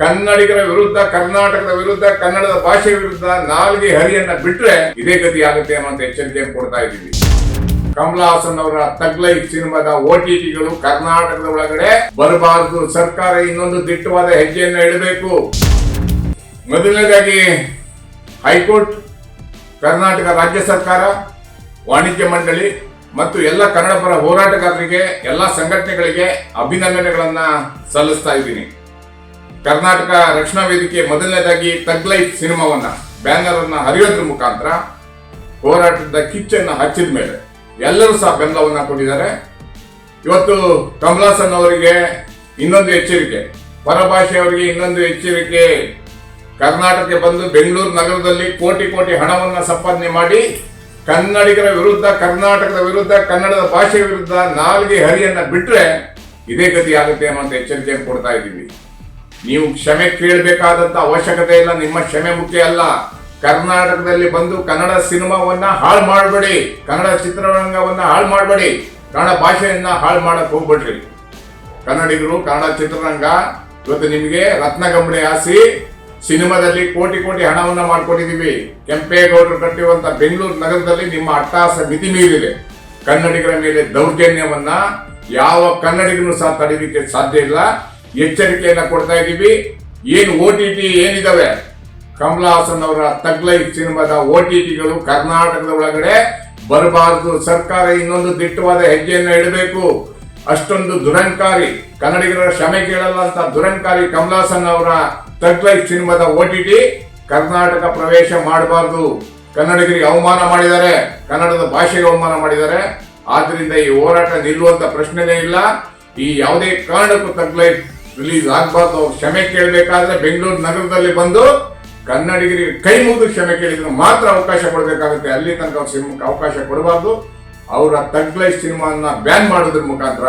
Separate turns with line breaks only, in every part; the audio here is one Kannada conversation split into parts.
ಕನ್ನಡಿಗರ ವಿರುದ್ಧ, ಕರ್ನಾಟಕದ ವಿರುದ್ಧ, ಕನ್ನಡದ ಭಾಷೆ ವಿರುದ್ಧ ನಾಲ್ಗೆ ಹರಿಯನ್ನ ಬಿಟ್ರೆ ಇದೇ ಗತಿ ಆಗುತ್ತೆ ಅನ್ನುವಂತ ಎಚ್ಚರಿಕೆಯನ್ನು ಕೊಡ್ತಾ ಇದ್ದೀವಿ. ಕಮಲಾ ಹಾಸನ್ ಅವರ ತಗ್ಲೈ ಸಿನಿಮಾದ ಓಟಿಟಿಗಳು ಕರ್ನಾಟಕದ ಒಳಗಡೆ ಬರಬಾರದು. ಸರ್ಕಾರ ಇನ್ನೊಂದು ದಿಟ್ಟವಾದ ಹೆಜ್ಜೆಯನ್ನು ಇಡಬೇಕು. ಮೊದಲನೇದಾಗಿ ಹೈಕೋರ್ಟ್, ಕರ್ನಾಟಕ ರಾಜ್ಯ ಸರ್ಕಾರ, ವಾಣಿಜ್ಯ ಮಂಡಳಿ ಮತ್ತು ಎಲ್ಲ ಕನ್ನಡ ಪರ ಹೋರಾಟಗಾರರಿಗೆ, ಎಲ್ಲ ಸಂಘಟನೆಗಳಿಗೆ ಅಭಿನಂದನೆಗಳನ್ನ ಸಲ್ಲಿಸ್ತಾ ಇದ್ದೀನಿ. ಕರ್ನಾಟಕ ರಕ್ಷಣಾ ವೇದಿಕೆ ಮೊದಲನೇದಾಗಿ ತಗ್ ಲೈಫ್ ಸಿನಿಮಾವನ್ನ ಬ್ಯಾನರ್ ಅನ್ನ ಹರಿಯೋದ್ರ ಮುಖಾಂತರ ಹೋರಾಟದ ಕಿಚ್ಚನ್ನು ಹಚ್ಚಿದ ಮೇಲೆ ಎಲ್ಲರೂ ಸಹ ಬೆಂಬಲವನ್ನ ಕೊಟ್ಟಿದ್ದಾರೆ. ಇವತ್ತು ಕಮಲಾಸನ್ ಅವರಿಗೆ ಇನ್ನೊಂದು ಎಚ್ಚರಿಕೆ. ಪರಭಾಷೆಯವರಿಗೆ ಇನ್ನೊಂದು ಎಚ್ಚರಿಕೆ. ಕರ್ನಾಟಕಕ್ಕೆ ಬಂದು ಬೆಂಗಳೂರು ನಗರದಲ್ಲಿ ಕೋಟಿ ಕೋಟಿ ಹಣವನ್ನ ಸಂಪಾದನೆ ಮಾಡಿ ಕನ್ನಡಿಗರ ವಿರುದ್ಧ, ಕರ್ನಾಟಕದ ವಿರುದ್ಧ, ಕನ್ನಡದ ಭಾಷೆ ವಿರುದ್ಧ ನಾಲ್ಗೆ ಹರಿಯನ್ನ ಬಿಟ್ಟರೆ ಇದೇ ಗತಿ ಆಗುತ್ತೆ ಅನ್ನೋ ಎಚ್ಚರಿಕೆಯನ್ನು ಕೊಡ್ತಾ ಇದ್ದೀವಿ. ನೀವು ಕ್ಷಮೆ ಕೇಳಬೇಕಾದಂತ ಅವಶ್ಯಕತೆ ಇಲ್ಲ, ನಿಮ್ಮ ಕ್ಷಮೆ ಮುಖ್ಯ ಅಲ್ಲ. ಕರ್ನಾಟಕದಲ್ಲಿ ಬಂದು ಕನ್ನಡ ಸಿನಿಮಾವನ್ನ ಹಾಳು ಮಾಡಬೇಡಿ, ಕನ್ನಡ ಚಿತ್ರರಂಗವನ್ನ ಹಾಳು ಮಾಡಬೇಡಿ, ಕನ್ನಡ ಭಾಷೆಯನ್ನ ಹಾಳು ಮಾಡಕ್ ಹೋಗ್ಬೇಡ್ರಿ. ಕನ್ನಡಿಗರು, ಕನ್ನಡ ಚಿತ್ರರಂಗ, ಇವತ್ತು ನಿಮಗೆ ರತ್ನಗಂಬಳಿ ಹಾಸಿ, ಸಿನಿಮಾದಲ್ಲಿ ಕೋಟಿ ಕೋಟಿ ಹಣವನ್ನ ಮಾಡ್ಕೊಂಡಿದೀವಿ. ಕೆಂಪೇಗೌಡರು ಕಟ್ಟಿರುವಂತ ಬೆಂಗಳೂರು ನಗರದಲ್ಲಿ ನಿಮ್ಮ ಅಟ್ಟಹಾಸ ಮಿತಿ ಮೀರಿದೆ. ಕನ್ನಡಿಗರ ಮೇಲೆ ದೌರ್ಜನ್ಯವನ್ನ ಯಾವ ಕನ್ನಡಿಗನು ಸಹ ತಡೀಲಿಕ್ಕೆ ಸಾಧ್ಯ ಇಲ್ಲ. ಎಚ್ಚರಿಕೆಯನ್ನ ಕೊಡ್ತಾ ಇದ್ದೀವಿ. ಏನು ಓ ಟಿ ಟಿ ಏನಿದಾವೆ? ಕಮಲಾ ಹಾಸನ್ ಅವರ ತಗ್ಲೈಫ್ ಸಿನಿಮಾದ ಓ ಟಿ ಟಿಗಳು ಕರ್ನಾಟಕದ ಒಳಗಡೆ ಬರಬಾರದು. ಸರ್ಕಾರ ಇನ್ನೊಂದು ದಿಟ್ಟವಾದ ಹೆಜ್ಜೆಯನ್ನು ಇಡಬೇಕು. ಅಷ್ಟೊಂದು ದುರಂಕಾರಿ, ಕನ್ನಡಿಗರ ಕ್ಷಮೆ ಕೇಳಲ್ಲ ಅಂತ ದುರಂಕಾರಿ ಕಮಲಾಸನ್ ಅವರ ತಗ್ಲೈ ಸಿನಿಮಾದ ಓ ಟಿ ಟಿ ಕರ್ನಾಟಕ ಪ್ರವೇಶ ಮಾಡಬಾರದು. ಕನ್ನಡಿಗರಿಗೆ ಅವಮಾನ ಮಾಡಿದ್ದಾರೆ. ಕನ್ನಡದ ಭಾಷೆಗೆ ಅವಮಾನ ಮಾಡಿದ್ದಾರೆ. ಆದ್ರಿಂದ ಈ ಹೋರಾಟ ನಿಲ್ಲುವಂತ ಪ್ರಶ್ನೆನೇ ಇಲ್ಲ. ಈ ಯಾವುದೇ ಕಾರಣಕ್ಕೂ ತಗ್ಲೈಫ್ ರಿಲೀಸ್ ಆಗ್ಬಾರ್ದು. ಅವ್ರು ಕ್ಷಮೆ ಕೇಳಬೇಕಾದ್ರೆ ಬೆಂಗಳೂರು ನಗರದಲ್ಲಿ ಬಂದು ಕನ್ನಡಿಗರಿಗೆ ಕೈ ಮುಗಿದು ಕ್ಷಮೆ ಕೇಳಿದ್ರು ಮಾತ್ರ ಅವಕಾಶ ಕೊಡಬೇಕಾಗುತ್ತೆ. ಅಲ್ಲಿ ತನಕ ಅವ್ರ ಸಿನಿಮಾಕ್ಕೆ ಅವಕಾಶ ಕೊಡಬಾರ್ದು. ಅವರ ತಗ್ಲೈ ಸಿನಿಮಾನ ಬ್ಯಾನ್ ಮಾಡೋದ್ರ ಮುಖಾಂತರ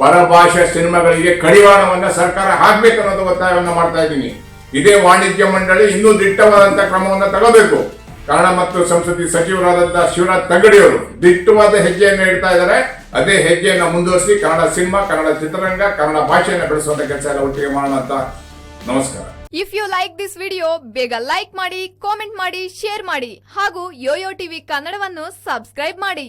ಪರಭಾಷಾ ಸಿನಿಮಾಗಳಿಗೆ ಕಡಿವಾಣವನ್ನ ಸರ್ಕಾರ ಹಾಕ್ಬೇಕು ಒತ್ತಾಯವನ್ನು ಮಾಡ್ತಾ ಇದ್ದೀನಿ. ಇದೇ ವಾಣಿಜ್ಯ ಮಂಡಳಿ ಇನ್ನೂ ದಿಟ್ಟವಾದಂತ ಕ್ರಮವನ್ನ ತಗೋಬೇಕು. ಕನ್ನಡ ಮತ್ತು ಸಂಸ್ಕೃತಿ ಸಚಿವರಾದಂತಹ ಶಿವರಾಜ್ ತಗಡಿಯವರು ದಿಟ್ಟವಾದ ಹೆಜ್ಜೆಯನ್ನು ಇಡ್ತಾ ಇದ್ದಾರೆ. ಅದೇ ಹೆಜ್ಜೆಯನ್ನು ಮುಂದುವರಿಸಿ ಕನ್ನಡ ಸಿನಿಮಾ, ಕನ್ನಡ ಚಿತ್ರರಂಗ, ಕನ್ನಡ ಭಾಷೆಯನ್ನು ಬೆಳೆಸುವಂತ ಕೆಲಸ ಎಲ್ಲ ಒಟ್ಟಿಗೆ ಮಾಡೋಣ ಅಂತ ನಮಸ್ಕಾರ.
If you like this video ಬೇಗ ಲೈಕ್ ಮಾಡಿ ಕಾಮೆಂಟ್ ಮಾಡಿ ಶೇರ್ ಮಾಡಿ ಹಾಗೂ ಯೋಯೋ ಟಿವಿ ಕನ್ನಡವನ್ನು ಸಬ್ಸ್ಕ್ರೈಬ್ ಮಾಡಿ.